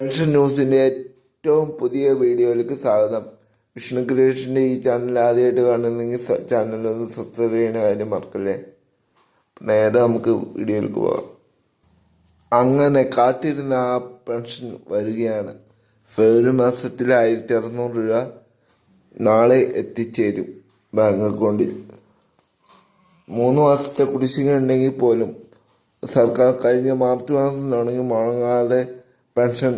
Pension ന്യൂസിന്റെ ഏറ്റവും പുതിയ വീഡിയോയിലേക്ക് സ്വാഗതം. വിഷ്ണു ക്രിയേഷന്റെ ഈ ചാനൽ ആദ്യമായിട്ട് കാണുന്നെങ്കിൽ ചാനൽ ഒന്ന് സബ്സ്ക്രൈബ് ചെയ്യണ കാര്യം മറക്കല്ലേ? നേരെ നമുക്ക് വീഡിയോയിലേക്ക് പോകാം. അങ്ങനെ കാത്തിരുന്ന ആ പെൻഷൻ വരികയാണ്. ഫെബ്രുവരി മാസത്തിൽ ആയിരത്തി അറുന്നൂറ് രൂപ നാളെ എത്തിച്ചേരും ബാങ്ക് അക്കൗണ്ടിൽ മൂന്ന് മാസത്തെ കുടിശ്ശിക ഉണ്ടെങ്കിൽ പോലും സർക്കാർ കഴിഞ്ഞ മാർച്ച് മാസം തുടങ്ങി മുടങ്ങാതെ പെൻഷൻ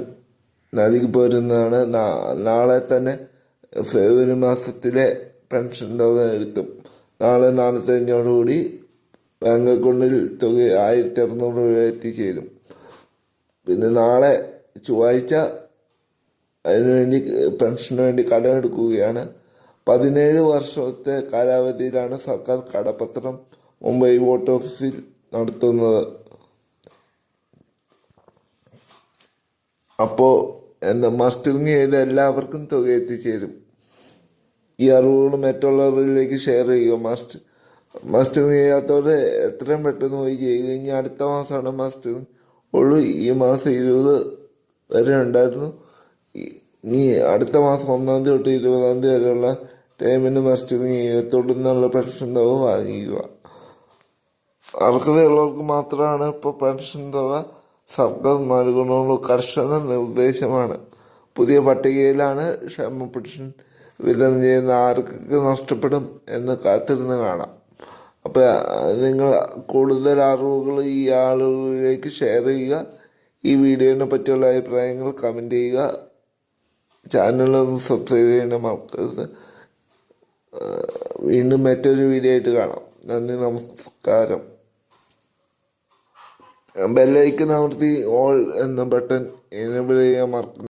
നൽകി പോരുന്നതാണ്. നാളെ തന്നെ ഫെബ്രുവരി മാസത്തിലെ പെൻഷൻ തുക എത്തും നാളെ നാളത്തേഞ്ഞോടുകൂടി കൂടി ബാങ്ക് അക്കൗണ്ടിൽ തുക ആയിരത്തി അറുന്നൂറ് രൂപ എത്തിച്ചേരും പിന്നെ നാളെ ചൊവ്വാഴ്ച അതിനുവേണ്ടി പെൻഷന് വേണ്ടി കടം എടുക്കുകയാണ്. പതിനേഴ് വർഷത്തെ കാലാവധിയിലാണ് സർക്കാർ കടപത്രം മുംബൈ വോട്ട് ഓഫീസിൽ നടത്തുന്നത്. അപ്പോൾ എന്താ മസ്റ്ററിങ് ചെയ്ത് എല്ലാവർക്കും തുക എത്തിച്ചേരും ഈ അറിവുകൾ മറ്റുള്ളവരിലേക്ക് ഷെയർ ചെയ്യുക. മസ്റ്റ് മസ്റ്ററിങ് ചെയ്യാത്തവരെ എത്രയും പെട്ടെന്ന് പോയി ചെയ്യുക. ഇനി അടുത്ത മാസമാണ് മസ്റ്ററിങ് ഉള്ളൂ. ഈ മാസം ഇരുപത് വരെ ഉണ്ടായിരുന്നു. ഇനി അടുത്ത മാസം ഒന്നാം തീയതി തൊട്ട് ഇരുപതാം തീയതി വരെയുള്ള ടൈമിന് മസ്റ്ററിങ് ചെയ്യുക. തുടർന്നുള്ള പെൻഷൻ തുക വാങ്ങിക്കുക. അർഹതയുള്ളവർക്ക് മാത്രമാണ് ഇപ്പോൾ പെൻഷൻ തുക സർക്കാർ നൽകണമുള്ള കർശന നിർദ്ദേശമാണ്. പുതിയ പട്ടികയിലാണ് ക്ഷേമ പെൻഷൻ വിതരണം ചെയ്യുന്ന ആർക്കൊക്കെ നഷ്ടപ്പെടും എന്ന് കാത്തിരുന്ന് കാണാം. അപ്പോൾ നിങ്ങൾ കൂടുതൽ അറിവുകൾ ഈ ആളുകളിലേക്ക് ഷെയർ ചെയ്യുക. ഈ വീഡിയോനെ പറ്റിയുള്ള അഭിപ്രായങ്ങൾ കമന്റ് ചെയ്യുക. ചാനലൊന്ന് സബ്സ്ക്രൈബ് ചെയ്യണം. മറക്കരുത്. വീണ്ടും മറ്റൊരു വീഡിയോ ആയിട്ട് കാണാം. നന്ദി നമസ്കാരം. ബെല്ലൈക്കൻ അമർത്തി ഓൾ എന്ന ബട്ടൺ എനേബിൾ ചെയ്യാൻ മറക്കുന്നു